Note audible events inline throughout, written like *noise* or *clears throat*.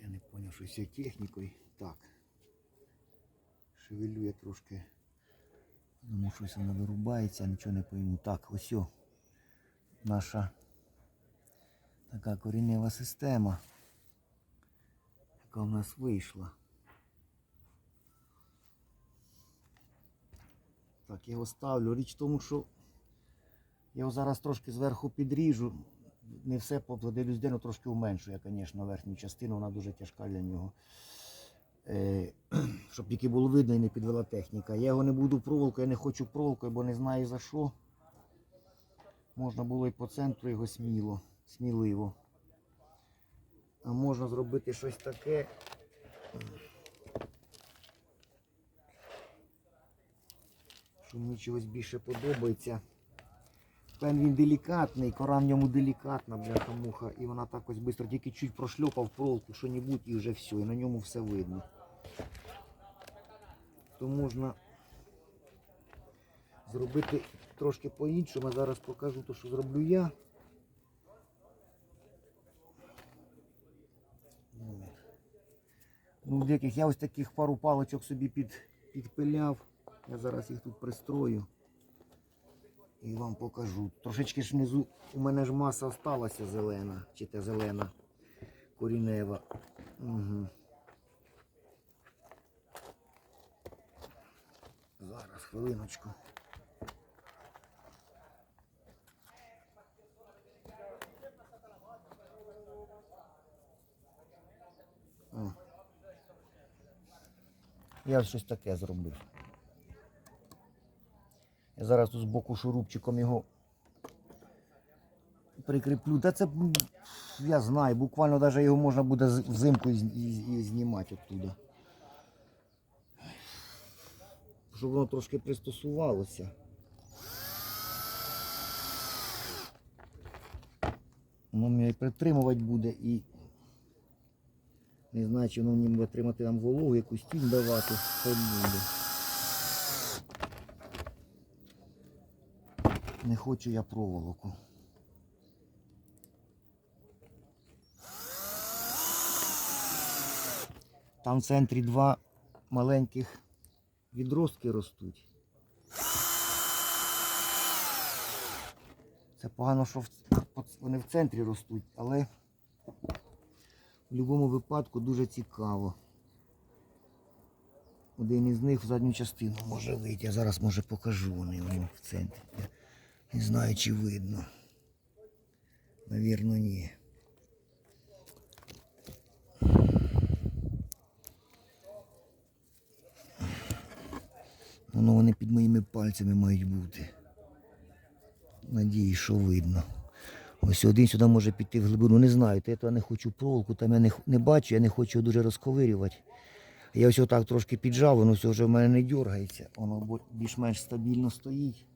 Я не зрозумів, що все технікою. Так. Шевелю я трошки. Думаю, щось воно вирубається, нічого не пойму. Так, ось о, наша така корінева система, яка в нас вийшла. Так, я його ставлю. Річ в тому, що я його зараз трошки зверху підріжу. Не все денно, трошки уменшую, я, звісно, верхню частину, вона дуже тяжка для нього. Е, *clears throat* щоб тільки було видно і не підвела техніка. Я його не буду проволокою, я не хочу проволокою, бо не знаю за що. Можна було і по центру його сміло, сміливо. А можна зробити щось таке. Що мені чогось більше подобається. Пен він делікатний, кора в ньому делікатна, бляха муха, і вона так ось швидко тільки чуть прошльопав проволоку, що-небудь і вже все, і на ньому все видно. То можна зробити трошки по-іншому. Зараз покажу те, що зроблю я. Ну, деяких я ось таких пару паличок собі під, підпиляв. Я зараз їх тут пристрою і вам покажу. Трошечки ж внизу у мене ж маса осталася зелена, чи те зелена корінева. Угу. Зараз хвилиночку. Я щось таке зробив. Зараз тут з боку шурупчиком його прикріплю. Та це я знаю, буквально навіть його можна буде взимку знімати оттуда. Щоб воно трошки пристосувалося. Воно мене і притримувати буде і не знаю, чи воно мені буде тримати там вологу, якусь тінь давати, хай буде. Не хочу я проволоку. Там в центрі два маленьких відростки ростуть. Це погано, що вони в центрі ростуть, але в будь-якому випадку дуже цікаво. Один із них в задню частину може вийти. Я зараз може покажу вони в центрі. Не знаю, чи видно. Навірно, ні. Воно вони під моїми пальцями мають бути. Надіюсь, що видно. Ось один сюди може піти в глибину. Не знаю, я то не хочу проволоку, там я не, не бачу, я не хочу його дуже розковирювати. Я ось отак трошки піджав, воно все вже в мене не дергається. Воно більш-менш стабільно стоїть.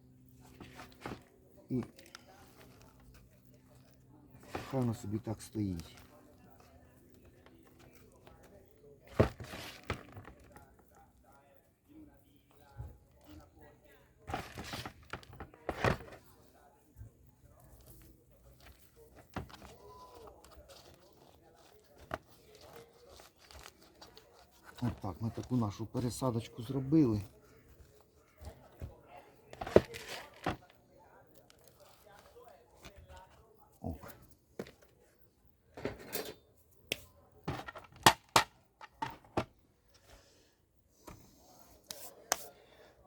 І хай воно собі так стоїть. Отак, ми таку нашу пересадочку зробили.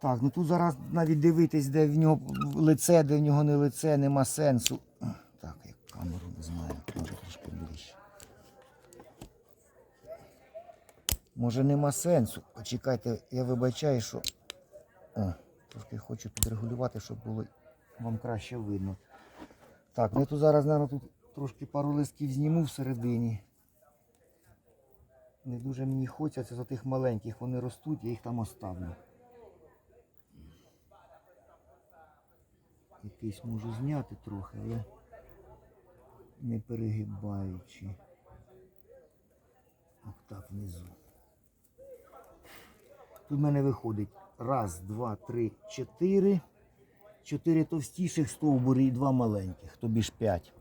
Так, ну тут зараз навіть дивитись, де в нього лице, де в нього не лице, нема сенсу. Так, як камеру не знаю, може трошки ближче. Може нема сенсу. Почекайте, я вибачаю, що. О, трошки хочу підрегулювати, щоб було вам краще видно. Так, ну я тут зараз, наверное, тут трошки пару листків зніму всередині. Не дуже мені хочеться за тих маленьких, вони ростуть, я їх там оставлю. Якийсь можу зняти трохи, але не перегибаючи. Ось так внизу. Тут в мене виходить раз, два, три, чотири. Чотири товстіших стовбури і два маленьких, тобі ж п'ять.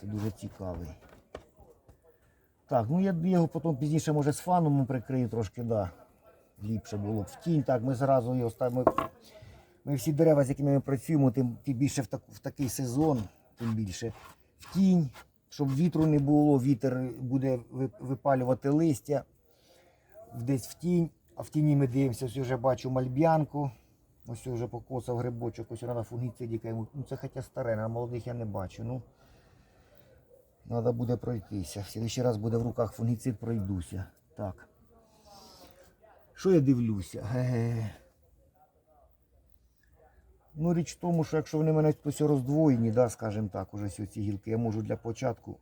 Це дуже цікавий. Так, ну я його потім пізніше, може, з фаном прикрию трошки, да. Ліпше було б. В тінь, так, ми зразу його ставимо. Ми всі дерева, з якими ми працюємо, тим, тим більше в, так, в такий сезон, тим більше. В тінь, щоб вітру не було, вітер буде випалювати листя. Десь в тінь. А в тіні ми дивимося, ось вже бачу мальб'янку. Ось вже покосав грибочок, ось треба фунгіцидіка. Ну це хоча старе, на молодих я не бачу. Ну, треба буде пройтися. В следующий раз буде в руках фунгіцид, пройдуся. Так. Що я дивлюся? Ге-ге. Ну, річ в тому, що якщо вони мене ось роздвоєні, да, скажімо так, уже ось ці гілки, я можу для початку,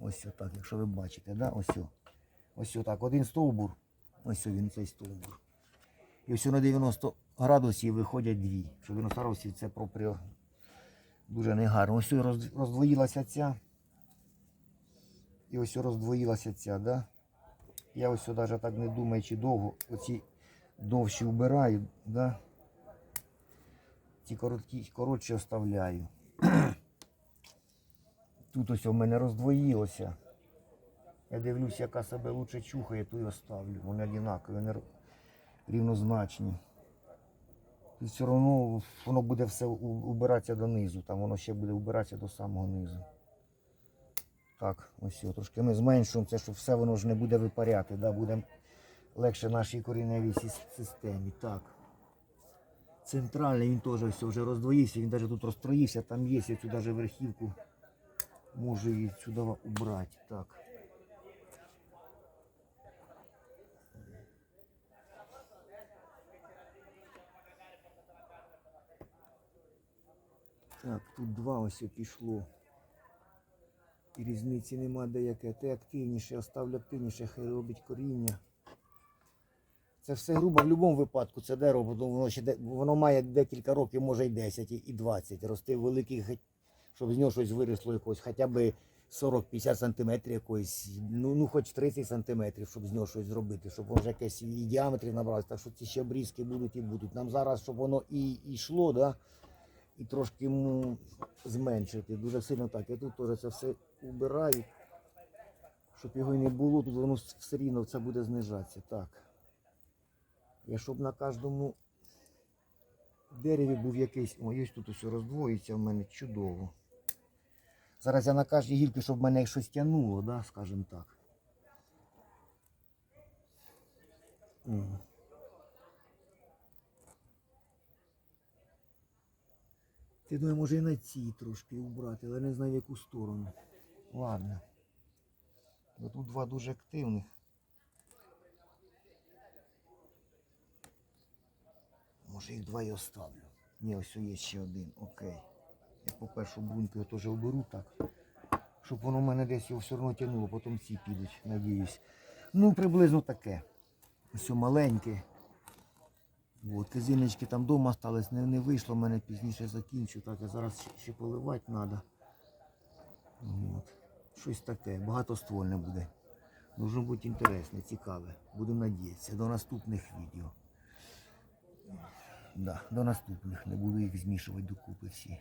ось отак, якщо ви бачите, да, ось ось отак, один стовбур, ось він цей стовбур. І ось на 90 градусів виходять дві. Що 90 градусів це пропря дуже негарно. Ось роздвоїлася ця. І ось роздвоїлася ця, да? Я ось навіть так не думаючи довго, оці довші вбираю, да? Ці короткі, коротші оставляю. *clears throat* Тут ось у мене роздвоїлося. Я дивлюсь, яка себе лучше чухає, ту й оставлю. Вони однакові, вони рівнозначні. І все одно воно буде все убиратися донизу, там воно ще буде убиратися до самого низу. Так, ось його трошки ми зменшуємо це, щоб все воно ж не буде випаряти, да, буде легше нашій корінневій системі. Так. Центральний він теж ось вже роздвоївся, він навіть тут розстроївся, там є, я цю навіть верхівку можу її сюди убрати. Так. Так, тут два ось пішло. І різниці нема деяке. Те активніше, оставлю активніше, хай робить коріння. Це все грубо в будь-якому випадку. Це дерево, бо воно, ще, воно має декілька років, може й 10, і 20. Рости великий, щоб з нього щось виросло якось, хоча б 40-50 сантиметрів якоїсь, ну, ну хоч 30 сантиметрів, щоб з нього щось зробити, щоб воно вже якесь і діаметрів набралось. Так що ці ще обрізки будуть і будуть. Нам зараз, щоб воно і, і йшло, да? і трошки йому зменшити. Дуже сильно так. Я тут теж це все убираю, щоб його і не було, тут воно все рівно це буде знижатися. Так. Я щоб на кожному дереві був якийсь. О, ось тут усе роздвоїться в мене чудово. Зараз я на кожній гілці, щоб мене щось тягнуло, да, скажімо так. Ти думаю, може і на цій трошки убрати, але не знаю в яку сторону. Ладно. Тут два дуже активних. Може їх два і оставлю. Ні, ось є ще один. Окей. Я по бруньку я теж оберу так. Щоб воно в мене десь його все одно тягнуло, потім ці підуть, надіюсь. Ну, приблизно таке. Ось маленьке. От, казиночки там вдома остались, не, не вийшло, мене пізніше закінчу. Так, а зараз ще, ще поливати треба. От. Щось таке, багатоствольне буде. Должно бути інтересне, цікаве. Будемо надіятися. До наступних відео. Да, до наступних. Не буду їх змішувати докупи всі.